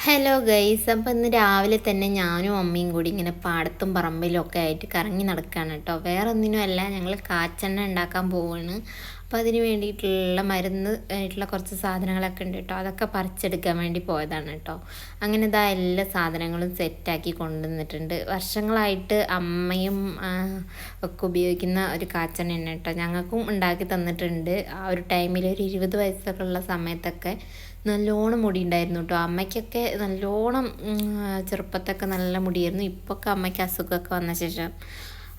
Hello guys അപ്പം ഇന്ന് രാവിലെ തന്നെ ഞാനും അമ്മയും കൂടി ഇങ്ങനെ പാടത്തും പറമ്പിലും ഒക്കെ ആയിട്ട് കറങ്ങി നടക്കുകയാണ് കേട്ടോ. വേറെ ഒന്നിനും അല്ല ഞങ്ങൾ കാച്ചെണ്ണ ഉണ്ടാക്കാൻ പോവുകയാണ് അപ്പോൾ അതിന് വേണ്ടിയിട്ടുള്ള മരുന്ന് ആയിട്ടുള്ള കുറച്ച് സാധനങ്ങളൊക്കെ ഉണ്ട് കേട്ടോ. അതൊക്കെ പറിച്ചെടുക്കാൻ വേണ്ടി പോയതാണ് കേട്ടോ. അങ്ങനെ ഇതാ എല്ലാ സാധനങ്ങളും സെറ്റാക്കി കൊണ്ടുവന്നിട്ടുണ്ട്. വർഷങ്ങളായിട്ട് അമ്മയും ഒക്കെ ഉപയോഗിക്കുന്ന ഒരു കാച്ചെണ്ണ തന്നെ കേട്ടോ. ഞങ്ങൾക്കും ഉണ്ടാക്കി തന്നിട്ടുണ്ട്. ആ ഒരു ടൈമിൽ ഒരു ഇരുപത് വയസ്സൊക്കെ ഉള്ള സമയത്തൊക്കെ നല്ലോണം മുടി ഉണ്ടായിരുന്നു കേട്ടോ. അമ്മയ്ക്കൊക്കെ നല്ലോണം ചെറുപ്പത്തൊക്കെ നല്ല മുടിയായിരുന്നു. ഇപ്പൊക്കെ അമ്മയ്ക്ക് അസുഖമൊക്കെ വന്ന ശേഷം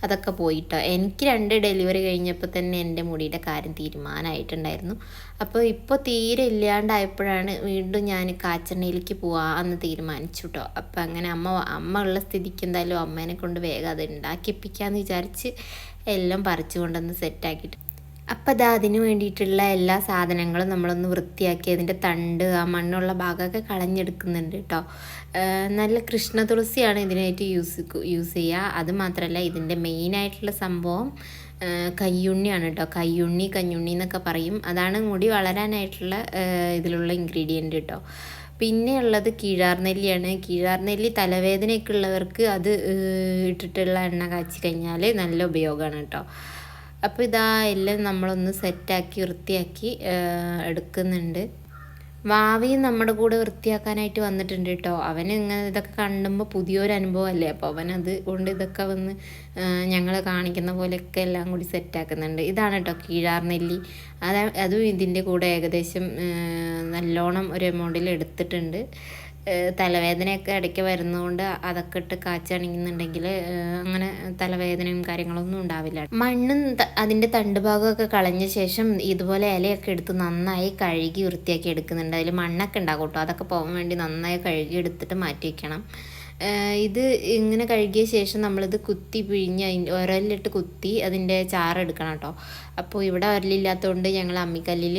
അതൊക്കെ പോയിട്ടോ. എനിക്ക് രണ്ട് ഡെലിവറി കഴിഞ്ഞപ്പോൾ തന്നെ എന്റെ മുടിയുടെ കാര്യം തീരുമാനമായിട്ടുണ്ടായിരുന്നു അപ്പോൾ ഇപ്പോൾ തീരെ ഇല്ലാണ്ടായപ്പോഴാണ് വീണ്ടും ഞാൻ കാച്ചെണ്ണയിലേക്ക് എന്ന് തീരുമാനിച്ചു കേട്ടോ അപ്പോൾ അങ്ങനെ അമ്മ അമ്മ ഉള്ള സ്ഥിതിക്ക് എന്തായാലും അമ്മേനെ കൊണ്ട് വേഗം അത് ഉണ്ടാക്കിപ്പിക്കാമെന്ന് വിചാരിച്ച് എല്ലാം പറിച്ചു കൊണ്ടുവന്ന് സെറ്റാക്കിയിട്ട് അപ്പം അത് അതിന് വേണ്ടിയിട്ടുള്ള എല്ലാ സാധനങ്ങളും നമ്മളൊന്ന് വൃത്തിയാക്കി അതിന്റെ തണ്ട് ആ മണ്ണുള്ള ഭാഗമൊക്കെ കളഞ്ഞെടുക്കുന്നുണ്ട് കേട്ടോ നല്ല കൃഷ്ണ തുളസിയാണ് ഇതിനായിട്ട് യൂസ് യൂസ് ചെയ്യുക. അത് മാത്രമല്ല ഇതിന്റെ മെയിനായിട്ടുള്ള സംഭവം കയ്യുണ്ണിയാണ് കേട്ടോ കയ്യുണ്ണി കഞ്ഞുണ്ണി എന്നൊക്കെ പറയും. അതാണ് മുടി വളരാനായിട്ടുള്ള ഇതിലുള്ള ഇൻഗ്രീഡിയന്റ് കേട്ടോ പിന്നെ ഉള്ളത് കീഴാർനെല്ലിയാണ്. കീഴാർനെല്ലി തലവേദനയൊക്കെ ഉള്ളവർക്ക് അത് ഇട്ടിട്ടുള്ള എണ്ണ കാച്ചി കഴിഞ്ഞാൽ നല്ല ഉപയോഗമാണ് കേട്ടോ അപ്പോൾ ഇതാ എല്ലാം നമ്മളൊന്ന് സെറ്റാക്കി വൃത്തിയാക്കി എടുക്കുന്നുണ്ട്. വാവിയും നമ്മുടെ കൂടെ വൃത്തിയാക്കാനായിട്ട് വന്നിട്ടുണ്ട് കേട്ടോ. അവൻ ഇങ്ങനെ ഇതൊക്കെ കണ്ടുമ്പോൾ പുതിയൊരു അനുഭവമല്ലേ? അപ്പോൾ അവനത് കൊണ്ട് ഇതൊക്കെ വന്ന് ഞങ്ങൾ കാണിക്കുന്ന പോലെയൊക്കെ എല്ലാം കൂടി സെറ്റാക്കുന്നുണ്ട്. ഇതാണ് കേട്ടോ കീഴാർ നെല്ലി. അത് അതും ഇതിന്റെ കൂടെ ഏകദേശം നല്ലോണം ഒരു എമൗണ്ടിൽ എടുത്തിട്ടുണ്ട്. തലവേദനയൊക്കെ ഇടയ്ക്ക് വരുന്നതുകൊണ്ട് അതൊക്കെ ഇട്ട് കാച്ചാണിക്കുന്നുണ്ടെങ്കിൽ അങ്ങനെ തലവേദനയും കാര്യങ്ങളൊന്നും ഉണ്ടാവില്ല. മണ്ണും അതിന്റെ തണ്ട് ഭാഗമൊക്കെ കളഞ്ഞ ശേഷം ഇതുപോലെ ഇലയൊക്കെ എടുത്ത് നന്നായി കഴുകി വൃത്തിയാക്കി എടുക്കുന്നുണ്ട്. അതിൽ മണ്ണൊക്കെ ഉണ്ടാകും കേട്ടോ. അതൊക്കെ പോകാൻ വേണ്ടി നന്നായി കഴുകി എടുത്തിട്ട് മാറ്റി വയ്ക്കണം ഇത് ഇങ്ങനെ കഴുകിയ ശേഷം നമ്മളിത് കുത്തി പിഴിഞ്ഞ് അതിന്റെ ഉരലിലിട്ട് കുത്തി അതിന്റെ ചാറെടുക്കണം കേട്ടോ. അപ്പോൾ ഇവിടെ ഉരലില്ലാത്തതുകൊണ്ട് ഞങ്ങൾ അമ്മിക്കല്ലിൽ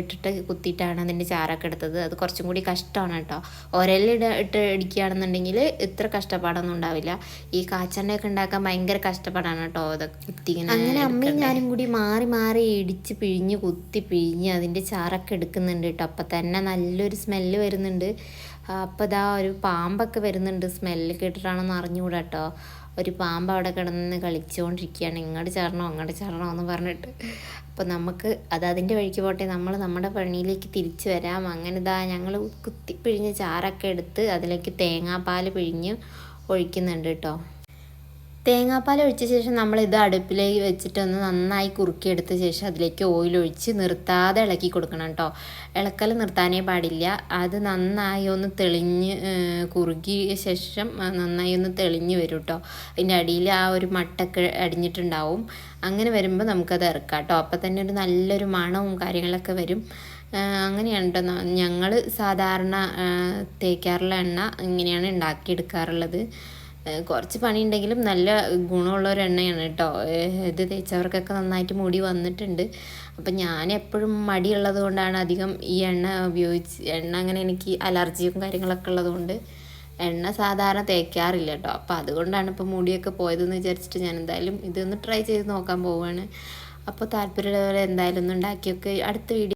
ഇട്ടിട്ട് കുത്തിയിട്ടാണ് അതിന്റെ ചാറൊക്കെ എടുത്തത്. അത് കുറച്ചും കൂടി കഷ്ടമാണ് കേട്ടോ. ഉരലിട ഇട്ട് ഇടിക്കുകയാണെന്നുണ്ടെങ്കിൽ ഇത്ര കഷ്ടപ്പാടൊന്നും ഉണ്ടാവില്ല. ഈ കാച്ചെണ്ണയൊക്കെ ഉണ്ടാക്കാൻ ഭയങ്കര കഷ്ടപ്പാടാണ് കേട്ടോ അതൊക്കെ കുത്തി അങ്ങനെ അമ്മയും ഞാനും കൂടി മാറി മാറി ഇടിച്ച് പിഴിഞ്ഞ് കുത്തി പിഴിഞ്ഞ് അതിന്റെ ചാറൊക്കെ എടുക്കുന്നുണ്ട് കേട്ടോ. അപ്പം തന്നെ നല്ലൊരു സ്മെല്ല് വരുന്നുണ്ട്. അപ്പോൾ ഇതാ ഒരു പാമ്പൊക്കെ വരുന്നുണ്ട്. സ്മെല്ല് കേട്ടിട്ടാണെന്ന് അറിഞ്ഞുകൂടാ കേട്ടോ ഒരു പാമ്പ് അവിടെ കിടന്ന് കളിച്ചുകൊണ്ടിരിക്കുകയാണ് ഇങ്ങോട്ട് ചേർണോ അങ്ങോട്ട് ചേർണോ എന്ന് പറഞ്ഞിട്ട്. അപ്പോൾ നമുക്ക് അത് അതിന്റെ വഴിക്ക് പോട്ടെ. നമ്മൾ നമ്മുടെ പണിയിലേക്ക് തിരിച്ചു വരാം. അങ്ങനെ ഇതാ ഞങ്ങൾ കുത്തിപ്പിഴിഞ്ഞ് ചാറൊക്കെ എടുത്ത് അതിലേക്ക് തേങ്ങാപ്പാൽ പിഴിഞ്ഞ് ഒഴിക്കുന്നുണ്ട് കേട്ടോ തേങ്ങാപ്പാൽ ഒഴിച്ച ശേഷം നമ്മൾ ഇത് അടുപ്പിലേക്ക് വെച്ചിട്ടൊന്ന് നന്നായി കുറുക്കിയെടുത്ത ശേഷം അതിലേക്ക് ഓയിൽ ഒഴിച്ച് നിർത്താതെ ഇളക്കി കൊടുക്കണം കേട്ടോ. ഇളക്കൽ നിർത്താനേ പാടില്ല. അത് നന്നായി ഒന്ന് തെളിഞ്ഞ് കുറുകിയ ശേഷം നന്നായി ഒന്ന് തെളിഞ്ഞ് വരും കേട്ടോ. അതിന്റെ അടിയിൽ ആ ഒരു മട്ടൊക്കെ അടിഞ്ഞിട്ടുണ്ടാവും. അങ്ങനെ വരുമ്പോൾ നമുക്കത് ഇറക്കാം കേട്ടോ. അപ്പം തന്നെ ഒരു നല്ലൊരു മണവും കാര്യങ്ങളൊക്കെ വരും. അങ്ങനെയാണ് കേട്ടോ. ഞങ്ങൾ സാധാരണ തേക്കാറുള്ള എണ്ണ ഇങ്ങനെയാണ് ഉണ്ടാക്കിയെടുക്കാറുള്ളത്. കുറച്ച് പണിയുണ്ടെങ്കിലും നല്ല ഗുണമുള്ള ഒരു എണ്ണയാണ് കേട്ടോ. ഇത് തേച്ചവർക്കൊക്കെ നന്നായിട്ട് മുടി വന്നിട്ടുണ്ട്. അപ്പം ഞാൻ എപ്പോഴും മടിയുള്ളത് കൊണ്ടാണ് അധികം ഈ എണ്ണ ഉപയോഗിച്ച് എണ്ണ അങ്ങനെ എനിക്ക് അലർജിയും കാര്യങ്ങളൊക്കെ ഉള്ളതുകൊണ്ട് എണ്ണ സാധാരണ തേക്കാറില്ല കേട്ടോ. അപ്പോൾ അതുകൊണ്ടാണ് ഇപ്പോൾ മുടിയൊക്കെ പോയതെന്ന് വിചാരിച്ചിട്ട് ഞാൻ എന്തായാലും ഇതൊന്ന് ട്രൈ ചെയ്ത് നോക്കാൻ പോവുകയാണ് അപ്പോൾ താല്പര്യമുള്ളവരെ എന്തായാലും ഒന്ന് ഉണ്ടാക്കിയൊക്കെ അടുത്ത വീഡിയോ